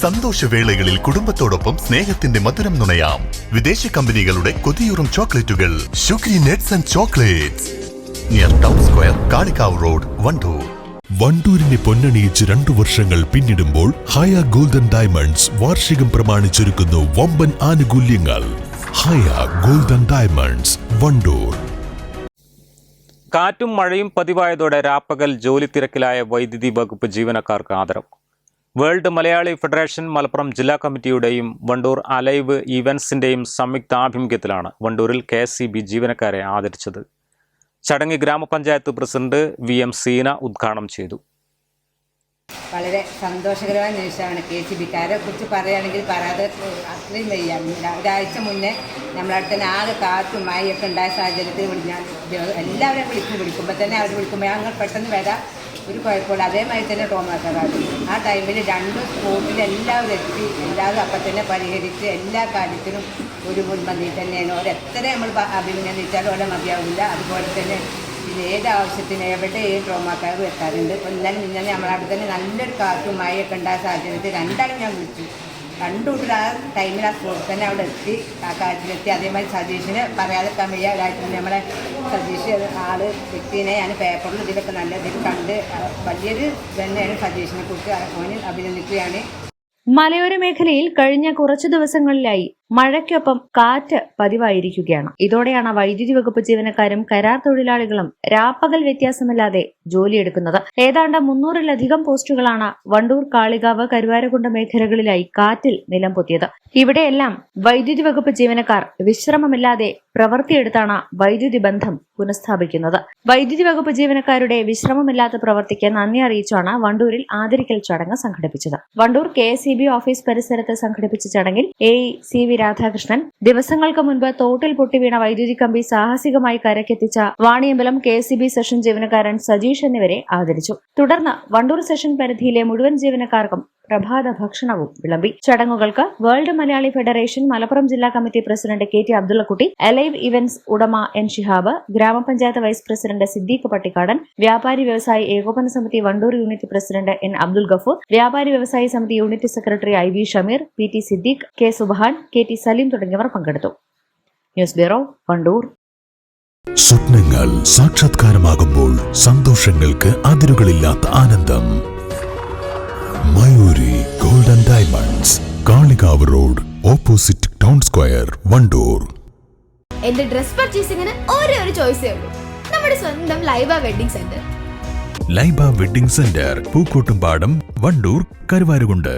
സന്തോഷവേളകളിൽ കുടുംബത്തോടൊപ്പം സ്നേഹത്തിന്റെ മധുരം നുണയാം. വിദേശ കമ്പനികളുടെ കൊതിയൂറും ചോക്ലേറ്റുകൾ. Sugary nets and chocolates. Near town square Kalikavu road Wandoor. വണ്ടൂരിനെ പൊന്നണിയിച്ച് രണ്ടു വർഷങ്ങൾ പിന്നിടുമ്പോൾ ഹയ ഗോൾഡൻ ഡയമണ്ട്സ് വാർഷികം പ്രമാണിച്ചൊരുക്കുന്നു വമ്പൻ ആനുകൂല്യങ്ങൾ. Haya golden diamonds Wandoor. കാറ്റും മഴയും പതിവായതോടെ രാപ്പകൽ ജോലി തിരക്കിലായ വൈദ്യുതി വകുപ്പ് ജീവനക്കാർക്ക് ആദരം. വേൾഡ് മലയാളി ഫെഡറേഷൻ മലപ്പുറം ജില്ലാ കമ്മിറ്റിയുടെയും വണ്ടൂർ അലൈവ് ഇവൻസിന്റെയും സംയുക്ത ആഭിമുഖ്യത്തിലാണ് വണ്ടൂരിൽ കെ എസ് സി ബി ജീവനക്കാരെ ആദരിച്ചത്. ചടങ്ങ് ഗ്രാമപഞ്ചായത്ത് പ്രസിഡന്റ് വി എം സീന ഉദ്ഘാടനം ചെയ്തു. വളരെ സന്തോഷകരമായ നിമിഷമാണ് കെ സി ബിക്കാരെ കുറിച്ച് പറയുകയാണെങ്കിൽ പറയാതെ അത്രയും വയ്യ. ഒരാഴ്ച മുന്നേ നമ്മളടുത്ത് തന്നെ ആകെ കാറ്റും മഴയൊക്കെ ഉണ്ടായ സാഹചര്യത്തിൽ ഞാൻ എല്ലാവരെയും വിളിക്കും. വിളിക്കുമ്പോൾ തന്നെ അവർ വിളിക്കുമ്പോൾ ഞങ്ങൾ പെട്ടെന്ന് വരാം. ഒരു കുഴപ്പമില്ല. അതേമാതിരി തന്നെ ടോമാക്കാട് ആ ടൈമിൽ രണ്ട് സ്പോട്ടിൽ എല്ലാവരും എത്തി എല്ലാവരും അപ്പം തന്നെ പരിഹരിച്ച് എല്ലാ കാര്യത്തിനും ഒരു മുൻപന്തിയിൽ തന്നെയാണ്. ഒരെത്ര നമ്മൾ അഭിനന്ദിച്ചാലും ഓരോ മതിയാവില്ല. അതുപോലെ തന്നെ പിന്നെ ഏത് ആവശ്യത്തിന് എവിടെ ഏത് ട്രോമാക്കാരും എത്താറുണ്ട്. ഇപ്പം ഇന്നലെ ഇന്നലെ നമ്മളെ അവിടെ തന്നെ നല്ലൊരു കാറ്റും മഴയൊക്കെ ഉണ്ടായ സാഹചര്യത്തിൽ രണ്ടാളും ഞാൻ വിളിച്ചു. രണ്ടുകൂട്ടർ ആ ടൈമിൽ ആ സ്പോട്ടിൽ തന്നെ അവിടെ എത്തി ആ കാര്യത്തിലെത്തി. അതേമാതിരി സതീഷിന് പറയാതെ കമ്മിയായിട്ട് നമ്മളെ സതീഷ് ആൾ വ്യക്തിനെ ഞാൻ പേപ്പറിൽ ഇതിലൊക്കെ നല്ല ഇതിൽ കണ്ട് വലിയൊരു തന്നെയാണ് സജീഷിനെ കുറിച്ച് അവന് അഭിനന്ദിക്കുകയാണ്. മലയോര മേഖലയിൽ കഴിഞ്ഞ കുറച്ചു ദിവസങ്ങളിലായി മഴയ്ക്കൊപ്പം കാറ്റ് പതിവായിരിക്കുകയാണ്. ഇതോടെയാണ് വൈദ്യുതി വകുപ്പ് ജീവനക്കാരും കരാർ തൊഴിലാളികളും രാപ്പകൽ വ്യത്യാസമില്ലാതെ ജോലിയെടുക്കുന്നത്. ഏതാണ്ട് മുന്നൂറിലധികം പോസ്റ്റുകളാണ് വണ്ടൂർ കാളികാവ് കരുവാരകുണ്ട മേഖലകളിലായി കാറ്റിൽ നിലം പൊത്തിയത് ഇവിടെയെല്ലാം വൈദ്യുതി വകുപ്പ് ജീവനക്കാർ വിശ്രമമില്ലാതെ പ്രവൃത്തിയെടുത്താണ് വൈദ്യുതി ബന്ധം പുനഃസ്ഥാപിക്കുന്നത്. വൈദ്യുതി വകുപ്പ് ജീവനക്കാരുടെ വിശ്രമമില്ലാത്ത പ്രവർത്തിക്ക് നന്ദി അറിയിച്ചാണ് വണ്ടൂരിൽ ആദരിക്കൽ ചടങ്ങ് സംഘടിപ്പിച്ചത്. വണ്ടൂർ കെ ഓഫീസ് പരിസരത്ത് സംഘടിപ്പിച്ച ചടങ്ങിൽ എ സി വി രാധാകൃഷ്ണൻ. ദിവസങ്ങൾക്ക് മുൻപ് തോട്ടിൽ പൊട്ടിവീണ വൈദ്യുതി കമ്പി സാഹസികമായി കരക്കെത്തിച്ച വാണിയമ്പലം കെ എസ് സെഷൻ ജീവനക്കാരൻ സജീഷ് എന്നിവരെ ആദരിച്ചു. തുടർന്ന് വണ്ടൂർ സെഷൻ പരിധിയിലെ മുഴുവൻ ജീവനക്കാർക്കും പ്രഭാത ഭക്ഷണവും വിളമ്പി. ചടങ്ങുകൾക്ക് വേൾഡ് മലയാളി ഫെഡറേഷൻ മലപ്പുറം ജില്ലാ committee president K T Abdullakutty alive events ഉടമ എൻ ഷിഹാബ് ഗ്രാമപഞ്ചായത്ത് വൈസ് പ്രസിഡന്റ് സിദ്ദീഖ് പട്ടിക്കാടൻ വ്യാപാരി വ്യവസായി ഏകോപന സമിതി Wandoor unit president N Abdul Gafoor വ്യാപാരി വ്യവസായി സമിതി unit secretary I V Shameer P T Siddique K Subahan K T Saleem തുടങ്ങിയവർ പങ്കെടുത്തു. News bureau Wandoor. സ്വപ്നങ്ങൾ സാക്ഷാത്കാരമാകുമ്പോൾ സന്തോഷങ്ങൾക്ക് അതിരുകളില്ലാത്ത ആനന്ദം. Kalikavu road opposite town square Wandoor. എന്റെ ഡ്രസ് പർച്ചേസിംഗിന് ഒരേ ഒരു ചോയ്സേ ഉള്ളൂ. നമ്മുടെ സ്വന്തം Laiba wedding centre. Laiba wedding centre Pookkottumpadam Wandoor Karuvarakundu.